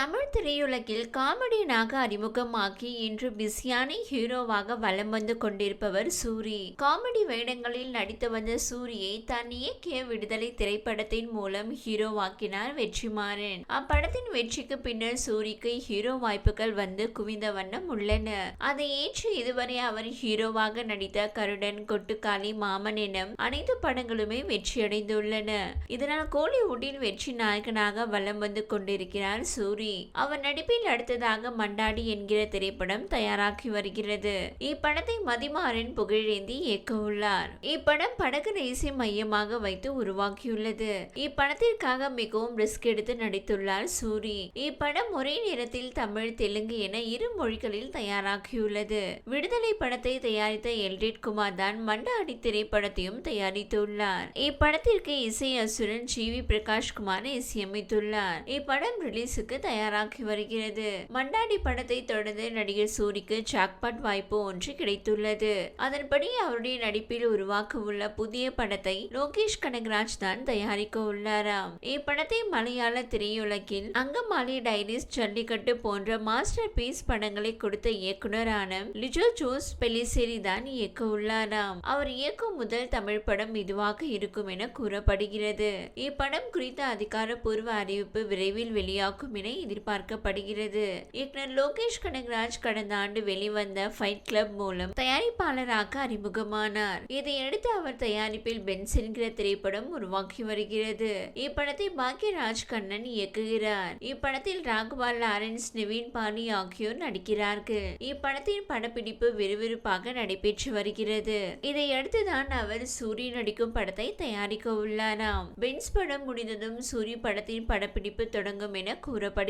தமிழ் திரையுலகில் காமெடியனாக அறிமுகமாக்கி இன்று பிஸியான ஹீரோவாக வலம் வந்து கொண்டிருப்பவர் சூரி. காமெடி வேடங்களில் நடித்து வந்த சூரியை தான் இயக்கிய விடுதலை திரைப்படத்தின் மூலம் ஹீரோவாக்கினார் வெற்றிமாறன். அப்படத்தின் வெற்றிக்கு பின்னர் சூரிக்கு ஹீரோ வாய்ப்புகள் வந்து குவிந்த வண்ணம் உள்ளன. அதை ஏற்று இதுவரை அவர் ஹீரோவாக நடித்த கருடன் கொட்டுக்காளி மாமன் எனும் அனைத்து படங்களுமே வெற்றியடைந்துள்ளன. இதனால் கோலிவுட்டில் வெற்றி நாயகனாக வலம் வந்து கொண்டிருக்கிறார் சூரி. அவர் நடிப்பில் அடுத்ததாக மண்டாடி என்கிற திரைப்படம் தயாராகி வருகிறது. இப்படத்தை மதிமாறன் புகழேந்தி இயக்க உள்ளார் இப்படம் படகு ரேசை மையமாக வைத்து உருவாக்கியுள்ளது. இப்படத்திற்காக மிகவும் ரிஸ்க் எடுத்து நடித்துள்ளார் சூரி. இப்படம் ஒரே நேரத்தில் தமிழ் தெலுங்கு என இரு மொழிகளில் தயாராகியுள்ளது. விடுதலை படத்தை தயாரித்த எல்ரிட் குமார் தான் மண்டாடி திரைப்படத்தையும் தயாரித்துள்ளார். இப்படத்திற்கு இசை அசுரன் ஜி வி பிரகாஷ் குமார் இசையமைத்துள்ளார். இப்படம் ரிலீஸுக்கு தயாராகி வருகிறது. மண்டாடி படத்தை தொடர்ந்து நடிகர் சூரிக்கு ஜாக்பாட் வாய்ப்பு ஒன்று கிடைத்துள்ளது. அதன்படி அவருடைய நடிப்பில் உருவாக்க உள்ள புதிய படத்தை லோகேஷ் கனகராஜ் தான் தயாரிக்க உள்ளாராம். இப்படத்தை மலையாள திரையுலகில் அங்கமாலி டைரிஸ் ஜல்லிக்கட்டு போன்ற மாஸ்டர் பீஸ் படங்களை கொடுத்த இயக்குனரான லிஜோ ஜோஸ் பெலிசேரி தான் இயக்க உள்ளாராம். அவர் இயக்கும் முதல் தமிழ் படம் இதுவாக இருக்கும் என கூறப்படுகிறது. இப்படம் குறித்த அதிகாரப்பூர்வ அறிவிப்பு விரைவில் வெளியாகும் என எதிர்பார்க்கப்படுகிறது. இயக்குனர் லோகேஷ் கனகராஜ் கடந்த ஆண்டு வெளிவந்த ஃபைட் கிளப் மூலம் தயாரிப்பாளராக அறிமுகமானார். இதையடுத்து அவர் தயாரிப்பில் பென்ஸ் என்கிற திரைப்படம் உருவாக்கி வருகிறது. இப்படத்தை பாக்யராஜ் கண்ணன் இயக்குகிறார். இப்படத்தில் ராகவா லாரன்ஸ் நிவின் பாணி ஆகியோர் நடிக்கிறார்கள். இப்படத்தின் படப்பிடிப்பு விறுவிறுப்பாக நடைபெற்று வருகிறது. இதையடுத்து தான் அவர் சூரி நடிக்கும் படத்தை தயாரிக்க உள்ளாராம். பென்ஸ் படம் முடிந்ததும் சூரி படத்தின் படப்பிடிப்பு தொடங்கும் என கூறப்படுகிறது.